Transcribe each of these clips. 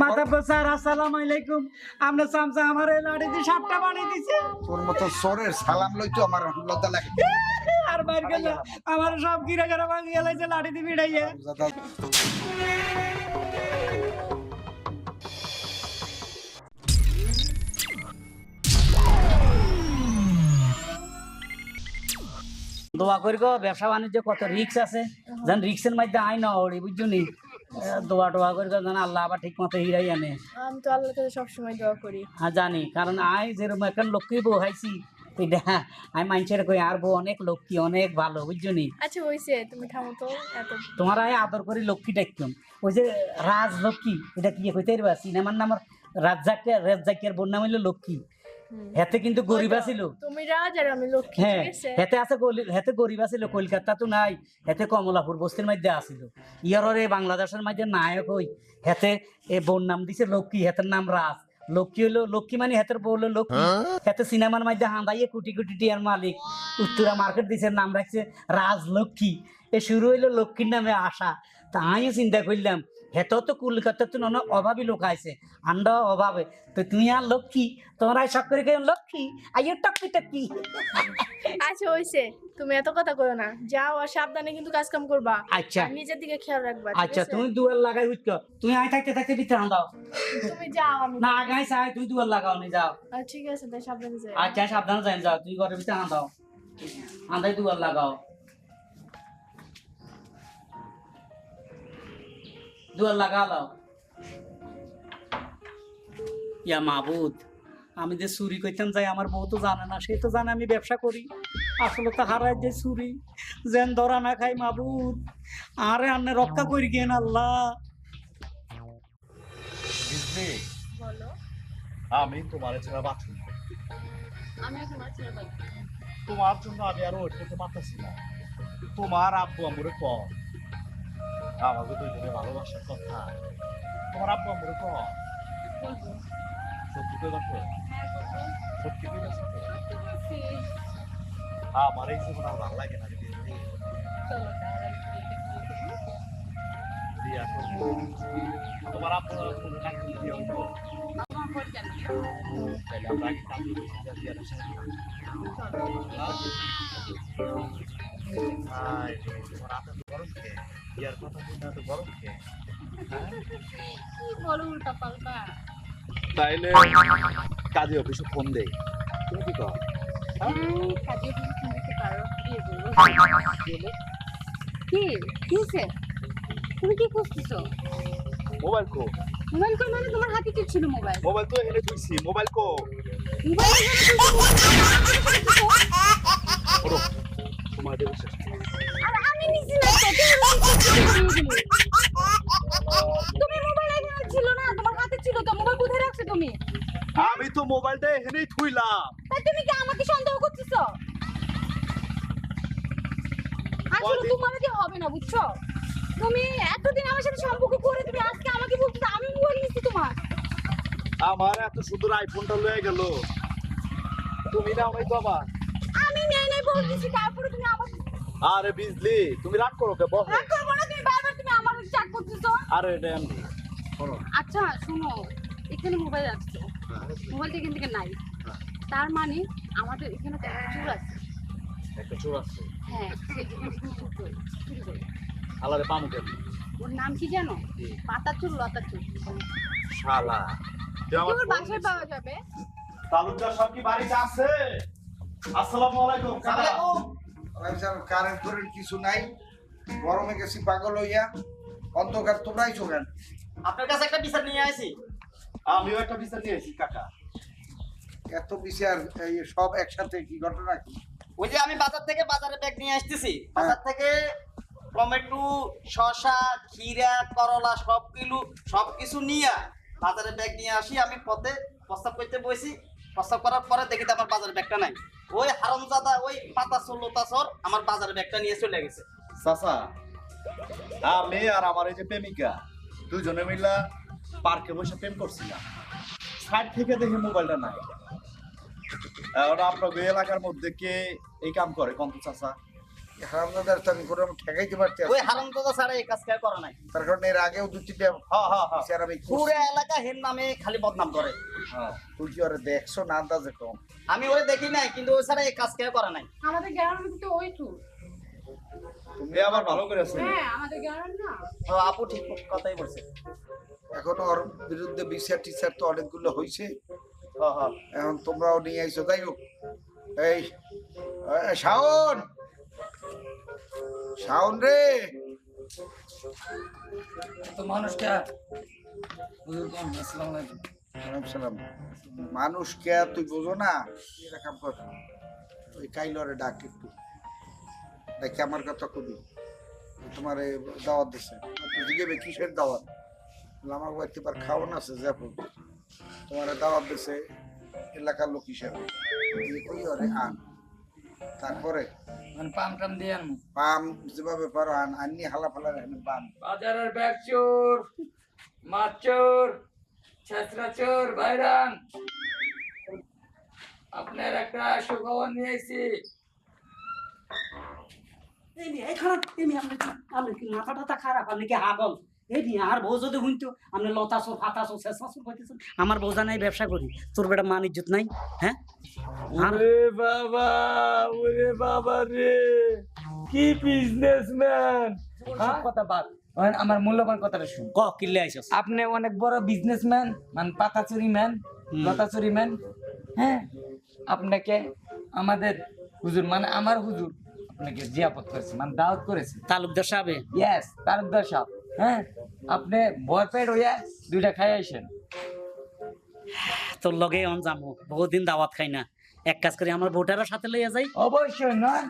মাতাব্বর sir আসসালামু আলাইকুম। আমরা সামসা আমার এই লাড়ি দিয়ে সাতটা বাড়ি দিছে। তোর মতো সরের সালাম লইতো আমার লজ্জা লাগে আর বাইর গেল আমার সব গিরা গিরা ভাঙি গেলাইছে লাড়ি দিয়ে ভিড়াইয়ে দোয়া করি গো ব্যবসা বাণিজ্য কত রিক্স আছে। যেন রিক্সের মধ্যে আই না ওড়ি বুঝছ নি? দোয়া টোয়া করি যেন আল্লাহ আবার ঠিক মতো হিরাই আনে। আমি তো আল্লাহর কাছে সবসময় দোয়া করি। হ্যাঁ জানি কারণ আই যেরকম এখন লক্ষ্মী বউ হাইছি এটা আমি মানুষের কই আর বউ অনেক লক্ষ্মী অনেক ভালো বুঝছ নি? আচ্ছা হইছে তুমি থামো তো তোমার আয় আদর করি লক্ষ্মী ডাকতাম ওই যে রাজ লক্ষ্মী এটা কি কইতে পারবা? সিনেমার নাম রাজ্জাকের রাজ্জাকের বোন নাম হইল লক্ষ্মী। হেতে কিন্তু গরিব ছিল তুমি রাজ আর আমি লক্ষ্মী হ্যাঁ হেতে আছে হেতে গরিব ছিল কলকাতা তো নাই হেতে কমলাপুর বস্তির মধ্যে আছিল ইয়ার এই বাংলাদেশের মধ্যে নায়ক হই হেতে এ বোন নাম দিছে লক্ষ্মী হেতের নাম রাজ। লক্ষ্মী হলো লক্ষ্মী মানে হেতের বউ হলো লক্ষ্মী। হেতে সিনেমার মধ্যে হাঁদাইয়ে কোটি কোটি টিয়ার মালিক। উত্তরা মার্কেট দিছে নাম রাখছে রাজ লক্ষ্মী এ শুরু হইল লক্ষ্মীর নামে আশা। তা আমিও চিন্তা করলাম হেতো তো কলকাতা তো নানা অভাবী লোক আছে আন্ডা অভাবে। তো তুই আর লক্ষ্মী তোমরা সব করে কেউ লক্ষ্মী? আইয়ো টক্কি টক্কি। আচ্ছা হইছে। তুমি এত কথা করো না। যাও আর সাবধানে কিন্তু কাজ কাম করবা। আচ্ছা। নিজের দিকে খেয়াল রাখবা আচ্ছা তুমি দুয়ার লাগাই উঠছ তুমি আই থাকতে থাকতে ভিতরে আন্দাও তুমি যাও আমি। না আগাই চাই তুই দুয়ার লাগাও নি যাও। আচ্ছা, ঠিক আছে তাই সাবধানে যাও আচ্ছা সাবধানে যাই যাও। তুই ঘরের ভিতরে আন্দাও আন্দাই দুয়ার লাগাও। দুয়ার লাগা দাও ইয়া মাবুদ আমি যে চুরি করতাম যাই আমার বউ তো জানে না সে তো জানে আমি ব্যবসা করি। আসলে তো হারাই যে চুরি যেন ধরা না খাই মাবুদ। আরে আন্নে রক্ষা করি গেন আল্লাহ? বুঝলি? আমি তোমার ছাড়া বাঁচি না। আমি এখন মাছ তোমার জন্য আমি আরও করতে পারতেছি না। তোমার আব্বু আমরে কম আমাকে দুজনে ভালোবাসার কথা তোমার আব্বু আমরে কম সত্যি করে দেখো সত্যি করে দেখো আমার এই জীবন আর ভালো লাগে না রে বিয়ে। বিয়া করব। তোমার আব্বু কোনো কাজ দিয়ে উঠবো তাহলে আমরা আগে কাম করি, যা দিয়ে আসা। গরম খেয়ে, বিয়ার কথা শুনে এত গরম খেয়ে। বলো উল্টা পাল্টা? তাইলে কাজে অফিসে ফোন দেই তুমি কি কর কি? কি তুমি কি করতেছো মোবাইল কো। মোবাইল কই মানে তোমার হাতে কি ছিল মোবাইল? মোবাইল তো এখানে মোবাইল কো। মোবাইল ওরো আমি তুমি মোবাইল এখানে ছিল না তোমার হাতে ছিল তো মোবাইল কোথায় রাখছো তুমি আমি তো মোবাইলটা এখানেই থুইলাম। তাই তুমি কি আমাকে সন্দেহ করতেছো আসলে তোমার দিয়ে হবে না বুঝছ? তুমি এতদিন আমার সাথে সম্পর্ক করে তুমি আজকে আমাকে বলতেছো আমি মোবাইল নিচ্ছি তোমার। আমার এত সুন্দর আইফোনটা লয়ে গেল। তুমি নাও নাই তো আবার। আমি নেই নেই বলতেছি তারপরে তুমি আমার আরে বিজলি তুমি রাগ করো কে? বহ রাগ করব না তুমি বারবার তুমি আমার চাক করতেছো। আরে ড্যাম করো আচ্ছা শোনো এখানে মোবাইল আসছে মোবাইলটা এখান থেকে নাই। তার মানে আমাদের এখানে তো একটা চোর আছে। একটা চোর আছে। হ্যাঁ আলারে পামু কেন? ওর নাম কি জানো? পাতা চোর লতা চোর শালা। তুই আমার বাসায় পাওয়া যাবে। তালুকদার সব কি বাড়িতে আছে? আসসালামু আলাইকুম কাকা কারেন্ট করেন্ট কিছু নাই। গরমে গেছি পাগল হইয়া। অন্ধকার তোমরাই চোখেন আপনার কাছে একটা বিচার নিয়ে আসি আমিও একটা বিচার নিয়েছি কাকা। এত বিচার এই সব একসাথে কি ঘটনা কি? ওই যে আমি বাজার থেকে বাজারে ব্যাগ নিয়ে আসতেছি। বাজার থেকে টমেটো শসা খিরা করলা সব কিলো সব কিছু নিয়ে বাজারে ব্যাগ নিয়ে আসি। আমি পথে প্রস্তাব করতে বসি। প্রস্তাব করার পরে দেখি আমার বাজারে ব্যাগটা নাই। ওই হারমজাদা, ওই পাতা চলল লোতা আমার বাজারে ব্যাগটা নিয়ে চলে গেছে। চাচা আমি আর আমার এই যে প্রেমিকা, দুজনে মিলা পার্কে বসে প্রেম করছিলাম। সাইড থেকে দেখি মোবাইলটা নাই। আপনার এলাকার মধ্যে কে এই কাম করে কন্ত চাচা? হারামদাদার তো আমি ঠেকাইতে পারছি ওই হারাম স্যার এই কাজ কে নাই। তার কারণে এর আগেও দু তিনটা হ্যাঁ হ্যাঁ হ্যাঁ বিচার আমি পুরো এলাকা হের নামে খালি বদনাম করে। হ্যাঁ তুই কি ওরে দেখছ না আন্দাজে কম? আমি ওরে দেখি নাই কিন্তু ওই স্যার এই কাজ কে নাই। আমাদের গ্রামের মধ্যে তো ওই তো। তুমি আবার ভালো করেছ হ্যাঁ আমাদের গ্রামের না। আপু ঠিক কথাই বলছে। এখনও ওর বিরুদ্ধে বিচার টিচার তো অনেকগুলো হয়েছে হ্যাঁ হ্যাঁ এখন তোমরাও নিয়ে আইছো। তাই হোক এই শাওন! শাওন রে। তো মানুষটা হুজুর আসসালামু আলাইকুম। সালাম। মানুষ কে তুই বোঝো না? এটা কাম কর। ওই কাইলরে ডাক একটু। দেখি আমার কথা কবি। তোমার দাওয়াত দিছে। তুই জিজ্ঞেবে কিসের দাওয়াত? আমার বাড়িতে এবার খাওয়ান আছে যাব। তোমার দাওয়াত দিছে এলাকার লোক হিসেবে। কই ওরে আন? তারপরে? মানে পাম টাম দিয়ে আনব। পাম যেভাবে পারো আন আননি হালা ফালা রাখেন পাম। বাজারের ব্যাগ চোর মাছ চোর ছেঁচড়া চোর বাইরান। আপনার একটা সুখবর নিয়ে এই খারাপ এই নিয়ে, আপনি কি খারাপ আপনি কি হাগল? এই নিয়ে, আর বউ যদি শুনতো আপনি লতাছো ফাতাছো শেষমাছো কইতেছেন আমার বউ জানাই ব্যবসা করি তোর বেটা মান ইজ্জত নাই হ্যাঁ? আর বাবা ওরে বাবা রে কি বিজনেসম্যান কথা বাদ। আমার মূল্যবান কথাটা শুন। ক কিল্লে আইছস আপনি অনেক বড় বিজনেসম্যান মানে পাতা চুরি ম্যান। লতা চুরি ম্যান হ্যাঁ? আপনাকে আমাদের হুজুর মানে আমার হুজুর আপনাকে জিয়াপত করেছে মানে দাওয়াত করেছে। তালুকদার সাহেবে? ইয়েস তারকদার সাহেব। হ্যাঁ? আপনি ভরপেট হইয়া দুইটা খাই আইসেন। তোর লগে অন যাব বহুদিন দাওয়াত খাই না। এক কাজ করি আমার বউটারও সাথে লইয়া যাই। অবশ্যই নয়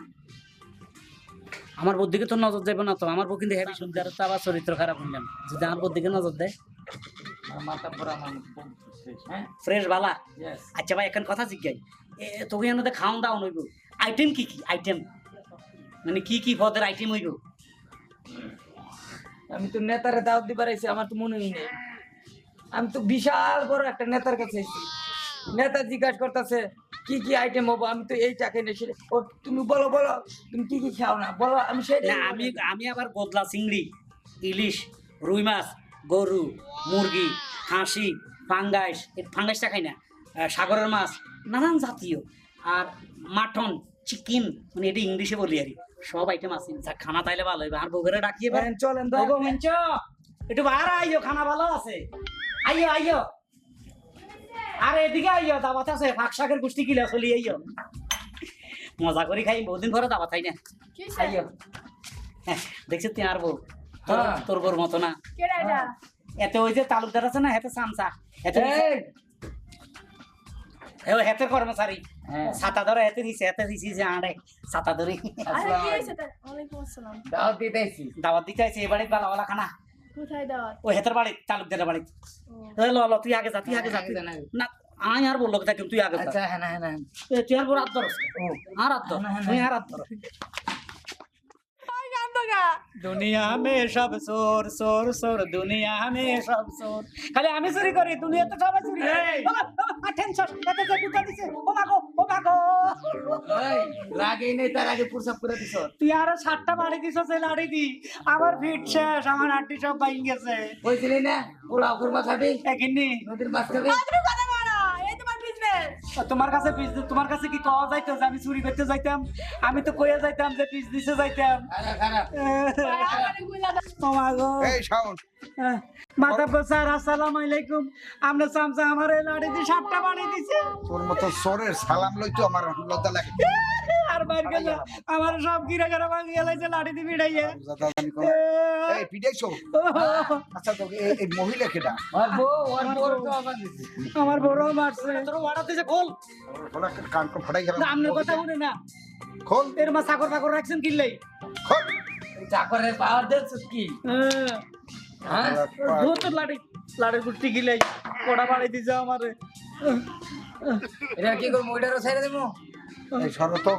আমার দিকে তো নজর যাবে না তো আমার বউ কিন্তু হেভি সুন্দর তো আবার চরিত্র খারাপ হইলাম যদি আমার দিকে নজর দেয়। বউ হ্যাঁ? ফ্রেশ বালা? আচ্ছা ভাই এখন কথা জিজ্ঞাই। এ তোকে এনে খাওয়ান দাওয়ান হইব। আইটেম কি কি? আইটেম মানে কি কি পদের আইটেম হইব? আমি তো নেতারে দাওয়াত দিবার আইছি, আমার তো মনেই নেই। আমি তো বিশাল বড় একটা নেতার কাছে এসেছি নেতা জিজ্ঞাসা করতেছে, কি কি আইটেম হব? আমি তো এই টাকা সেটা- ও, তুমি বলো বলো, তুমি কি কি খাও না? বলো, আমি না, আমি আমি আবার গদলা চিংড়ি, ইলিশ, রুই মাছ, গরু, মুরগি হাঁসি ফাঙ্গাইস ফাঙ্গাইসটা খাই না। সাগরের মাছ, নানান জাতীয়। আর মাটন, চিকেন মানে এটা ইংলিশে বলি আর। সব আইটেম আছে। যা খানা তাইলে ভালো হইবে। আর বউরে ডাকিয়ে পারেন হ্যাঁ, চলেন তো ওগো মঞ্চ! একটু বার আইও খানা ভালো আছে। আইও আইও। আরে এদিকে আইও দাবাত আছে। ফাঁক শাকের গুষ্টি কিলা চলি আইও। মজা করে খাই বহুদিন ধরে দাবাত খাই না। কি আইও। হ্যাঁ, দেখছিস তুই আর বউ। তোর হ্যাঁ। তোর বউর মতো না। এতে ওই যে তালুকদার আছে না হেতে সামসা এই, হেতে কর্মচারী। হ্যাঁ। ছাতা ধরে হেতে দিছে এতে দিছি যে আড়ে ছাতা ধরে। আরে দাওয়াত দিতে আইছি দাওয়াত দিতে আছে এবারে বালা বালা খানা কোথায় দাওয়াত? ও হেতের বাড়ি তালুকদারের বাড়ি। ল ল তুই আগে যা তুই আগে যা না আমি আর বলল থাকি তুই আগে যা। আচ্ছা হ্যাঁ হ্যাঁ হ্যাঁ। তুই আর বড় হাত আর তুই আর দুনিয়া মে সব চোর চোর চোর দুনিয়া মে সব চোর খালি আমি চুরি করি দুনিয়া তো সবাই চুরি করে। টেনশন এতে যে দুটো দিছে ও মাগো ও মাগো লাগেই নেই তার আগে প্রসাব করে দিছ। তুই আরও সাতটা বাড়ি দিছ সে লাড়ি দি। আমার ফিট শেষ আমার হাড্ডি সব বাইন গেছে। বলছিলি না পোলাও কুরমা খাবি? এখিনি নদীর মাছ খাবি? কথা বলো এই তোমার বিজনেস তোমার কাছে তোমার কাছে কি কওয়া যাইতো যে আমি চুরি করতে যাইতাম? আমি তো কইয়া যাইতাম যে পিস দিতে যাইতাম। এই শাওন। মাথা স্যার আসসালামু আলাইকুম। আমরা সামসা আমার এই লাড়ি দিয়ে সাতটা বাড়ি দিছে। তোর মতো সরের সালাম লইতো আমার লজ্জা লাগে আর বাইর গেল আমার সব গিরা গিরা ভাঙিয়ে লাইছে লাড়ি দিয়ে এই আচ্ছা তো এই- এই মহিলা কেডা? ওর বউ ওর বউর তো আবার আমার বড় মারছে। তোর ওয়াড়া দিছে খোল। খোলা কান কো ফাটাই গেল না আমনের কথা শুনে না। খোল। এর মা রাখছেন কিনলেই খোল। এই চাকরের পাওয়ার দিচ্ছ কি? হ্যাঁ? লাড়ির গুষ্টি গিলাই কোড়া বাড়ি দিছে আমারে। এটা কি ওইটারও ছেড়ে দেবো? এই সরো তো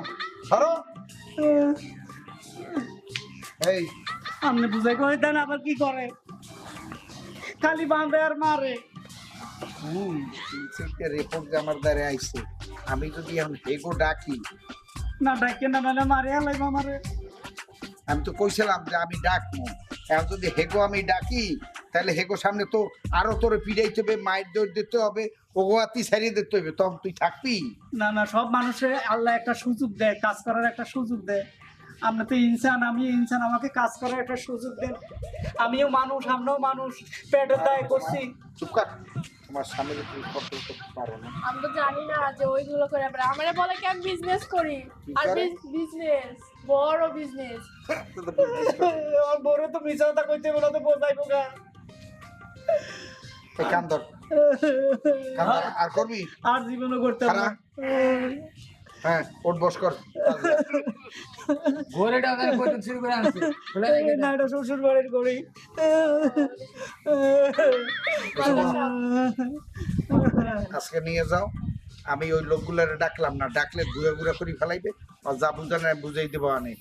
সরো এই। আপনি বুঝাই কই দেন আবার কি করে? খালি বাঁধে আর মারে। তুই রিপোর্ট আমার দ্বারে আইছে। আমি যদি এখন হেগো ডাকি। না ডাকে না মানে মারে হালাই মামারে আমি তো কইছিলাম যে আমি ডাকবো। এখন যদি হেগো আমি ডাকি তাহলে হেগো সামনে তো আরও তোরে পিড়াইতে হবে মায়ের দৌড় দিতে হবে ওগো আতি সারিয়ে দিতে হবে তখন তুই থাকবি? না না সব মানুষের আল্লাহ একটা সুযোগ দেয় কাজ করার একটা সুযোগ দেয়। আমরা তো ইনসান আমি ইনসান আমাকে কাজ করার একটা সুযোগ দেন। আমিও মানুষ আমরাও মানুষ পেটের দায় করছি। চুপ কর তোমার তুমি কন্ট্রোল করতে পারো না। আমি তো জানি না যে ওইগুলো করে আমারে বলে কি আমি বিজনেস করি? আর বিজনেস বড় বিজনেস বড় তো কথা কইতে বলে তো বোঝাই বোকা এই কান ধর কান ধর। আর করবি? আর জীবনও করতে না। হ্যাঁ ওট বস কর। ঘোরেটা ওখানে কত শুরু করে আনছে। না এটা শ্বশুর বাড়ির করি আজকে নিয়ে যাও। আমি ওই লোকগুলারে ডাকলাম না। ডাকলে ঘুরে ঘুরে করে ফেলাইবে। আর যা বুঝানো বুঝাই দেবো অনেক